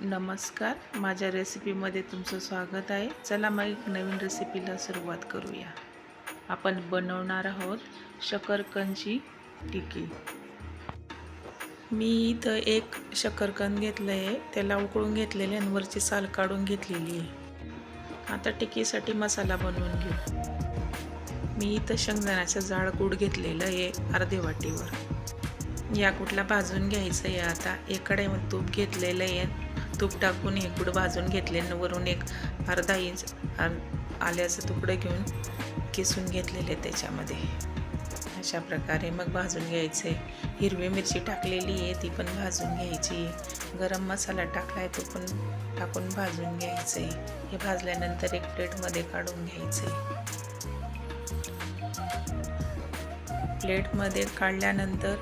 नमस्कार. माझ्या रेसिपीमध्ये तुमचं स्वागत आहे. चला मग एक नवीन रेसिपीला सुरुवात करूया. आपण बनवणार आहोत शकरकंदची टिकी मी इथं एक शकरकंद घेतलं आहे त्याला उकळून घेतलेले आणि वरची साल काढून घेतलेली आहे. आता टिकीसाठी मसाला बनवून घेऊ. मी इथं शेंगदाण्याचं जाड कूड घेतलेलं आहे अर्धे वाटीवर. या कुठला भाजून घ्यायचं आहे. आता एकडे तूप घेतलेलं आहे. तूप टाकून हे कुठं भाजून घेतले वरून एक अर्धा इंच आर आल्याचं तुकडं घेऊन किसून घेतलेले त्याच्यामध्ये. अशा प्रकारे मग भाजून घ्यायचे. हिरवी मिरची टाकलेली आहे ती पण भाजून घ्यायची. गरम मसाला टाकला आहे तो पण टाकून भाजून घ्यायचे. हे भाजल्यानंतर एक प्लेटमध्ये काढून घ्यायचे. प्लेटमध्ये काढल्यानंतर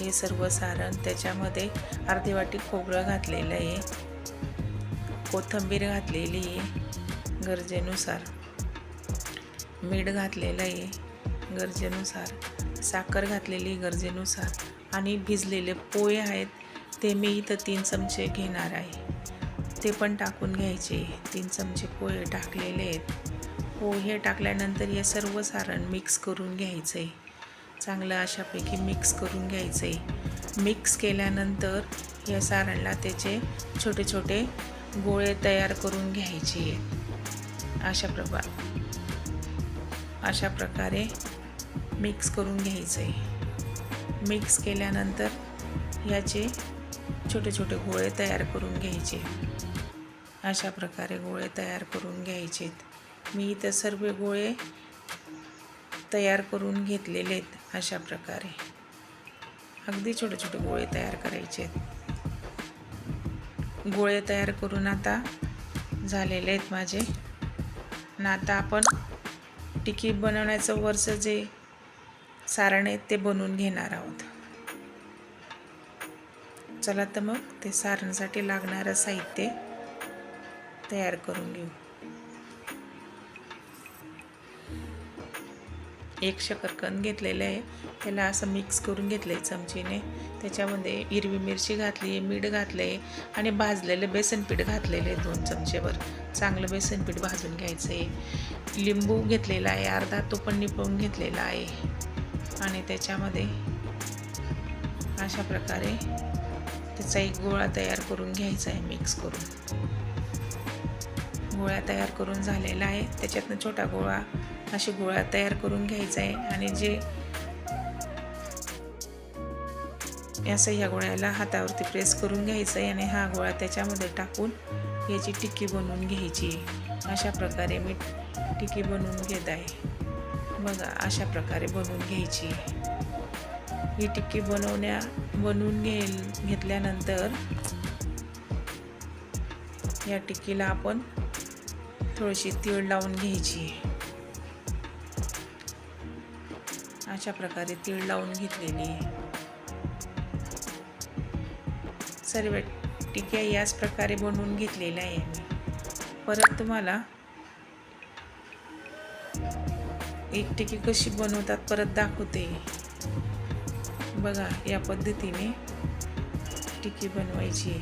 हे सर्व सारण त्याच्यामध्ये अर्धी वाटी खोबरं घातलेलं आहे. कोथिंबीर घातलेली आहे गरजेनुसार. मीठ घातलेलं आहे गरजेनुसार. साखर घातलेली गरजेनुसार. आणि भिजलेले पोहे आहेत ते मी इथं तीन चमचे घेणार आहे. ते पण टाकून घ्यायचे. तीन चमचे पोहे टाकलेले आहेत. पोहे टाकल्यानंतर हे सर्व सारण मिक्स करून घ्यायचं आहे चांगलं अशापैकी मिक्स करून घ्यायचं आहे मिक्स केल्यानंतर या सारणला त्याचे छोटे छोटे गोळे तयार करून घ्यायचे अशा प्रकार अशा प्रकारे मिक्स करून घ्यायचं आहे मिक्स केल्यानंतर याचे छोटे छोटे गोळे तयार करून घ्यायचे. अशा प्रकारे गोळे तयार करून घ्यायचेत. मी इथं सर्व गोळे तयार करून घेतलेले आहेत अशा प्रकारे. अगदी छोटे छोटे गोळे तयार करायचे आहेत गोळे तयार करून आता झालेले आहेत माझे. आणि आता आपण टिकी बनवण्याचं वरचं जे सारण आहे ते बनवून घेणार आहोत. चला तर मग ते सारणसाठी लागणारं साहित्य तयार करून घेऊ. एक शकरकंद घेतलेलं आहे. त्याला असं मिक्स करून घेतलं आहे चमचीने. त्याच्यामध्ये हिरवी मिरची घातली आहे मीठ घातलं आहे आणि भाजलेलं बेसनपीठ घातलेलं आहे दोन चमचेवर. चांगलं बेसनपीठ भाजून घ्यायचं आहे लिंबू घेतलेला आहे अर्धा तो पण निपळून घेतलेला आहे. आणि त्याच्यामध्ये अशा प्रकारे त्याचा एक गोळा तयार करून घ्यायचा आहे मिक्स करून. गोळा तयार करून झालेला आहे. त्याच्यातनं छोटा गोळा अशी गोळा तयार करून घ्यायचा आहे आणि जे असं ह्या गोळ्याला हातावरती प्रेस करून घ्यायचं आहे आणि हा गोळा त्याच्यामध्ये टाकून याची टिक्की बनवून घ्यायची अशा प्रकारे मी टिक्की बनवून घेत आहे. बघा अशा प्रकारे बनवून घ्यायची ही टिक्की बनवण्या बनवून घे घेतल्यानंतर या टिक्कीला आपण थोडीशी तीळ लावून घ्यायची अशा प्रकारे तीळ लावून घेतलेली आहे. सर्व टिक्या याच प्रकारे बनवून घेतलेल्या आहे मी. परत तुम्हाला एक टिकी कशी बनवतात परत दाखवते. बघा या पद्धतीने टिकी बनवायची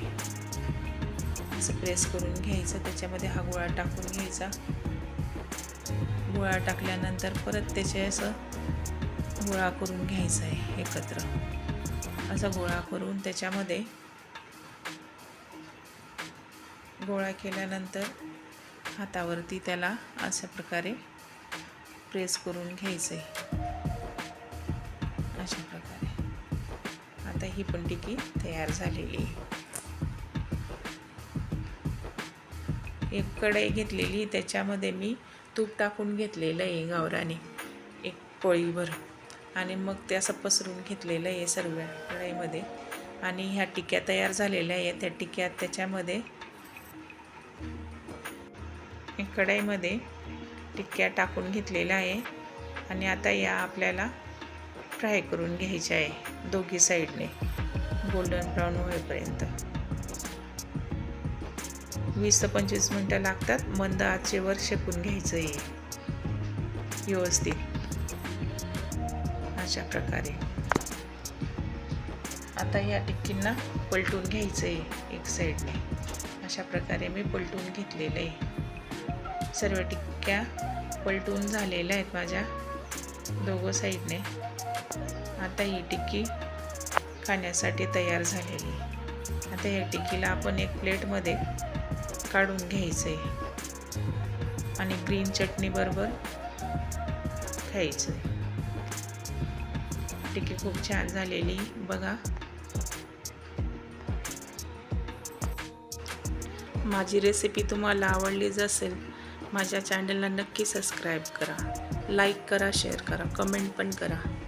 असं प्रेस करून घ्यायचं त्याच्यामध्ये हा गोळा टाकून घ्यायचा. गोळा टाकल्यानंतर परत त्याचे असं गोळा करून घ्यायचं आहे एकत्र. असा गोळा करून त्याच्यामध्ये गोळा केल्यानंतर हातावरती त्याला अशा प्रकारे प्रेस करून घ्यायचं आहे. अशा प्रकारे. आता ही पण टिकी तयार झालेली आहे. एक कढई घेतलेली त्याच्यामध्ये मी तूप टाकून घेतलेलं आहे गावराने. एक पोळीभर. आणि मग ते असं पसरून घेतलेलं आहे सर्व कढईमध्ये. आणि ह्या टिक्या तयार झालेल्या आहेत. त्या टिक्या त्याच्यामध्ये कढईमध्ये टिक्क्या टाकून घेतलेल्या आहे आणि आता या आपल्याला फ्राय करून घ्यायच्या आहे दोघी साईडने गोल्डन ब्राऊन होईपर्यंत. वीस ते पंचवीस मिनटं लागतात. मंद आचेवर शेकून घ्यायचं आहे. व्यवस्थित. अशा प्रकारे. आता या टिक्कींना पलटून घ्यायचं आहे एक साईडने. अशा प्रकारे मी पलटून घेतलेलं आहे. सर्व टिक्क्या पलटून झालेल्या आहेत माझ्या दोघं साईडने. आता ही टिक्की खाण्यासाठी तयार झालेली आहे. आता या टिक्कीला आपण एक प्लेटमध्ये काढून घ्यायचं आहे आणि ग्रीन चटणीबरोबर खायचं आहे टिक्की खूप छान झालेली. बघा. माझी रेसिपी तुम्हाला आवडलीच असेल माझ्या चॅनलला नक्की सबस्क्राईब करा. लाईक करा शेअर करा कमेंट पण करा.